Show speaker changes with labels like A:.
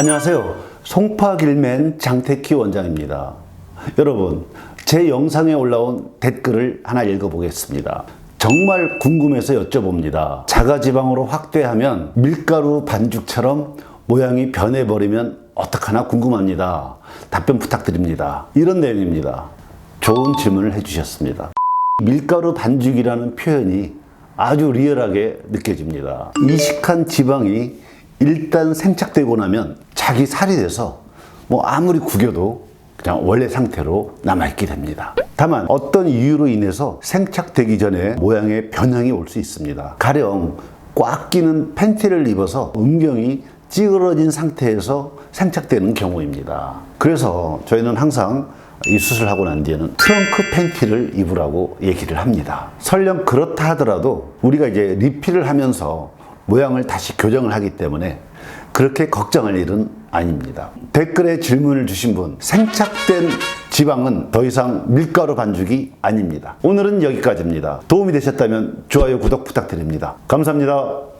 A: 안녕하세요. 송파길맨 장태키 원장입니다. 여러분, 제 영상에 올라온 댓글을 하나 읽어보겠습니다. 정말 궁금해서 여쭤봅니다. 자가지방으로 확대하면 밀가루 반죽처럼 모양이 변해버리면 어떡하나 궁금합니다. 답변 부탁드립니다. 이런 내용입니다. 좋은 질문을 해주셨습니다. 밀가루 반죽이라는 표현이 아주 리얼하게 느껴집니다. 이식한 지방이 일단 생착되고 나면 자기 살이 돼서 뭐 아무리 구겨도 그냥 원래 상태로 남아있게 됩니다. 다만 어떤 이유로 인해서 생착되기 전에 모양의 변형이 올 수 있습니다. 가령 꽉 끼는 팬티를 입어서 음경이 찌그러진 상태에서 생착되는 경우입니다. 그래서 저희는 항상 이 수술을 하고 난 뒤에는 트렁크 팬티를 입으라고 얘기를 합니다. 설령 그렇다 하더라도 우리가 이제 리필을 하면서 모양을 다시 교정을 하기 때문에 그렇게 걱정할 일은 아닙니다. 댓글에 질문을 주신 분, 생착된 지방은 더 이상 밀가루 반죽이 아닙니다. 오늘은 여기까지입니다. 도움이 되셨다면 좋아요, 구독 부탁드립니다. 감사합니다.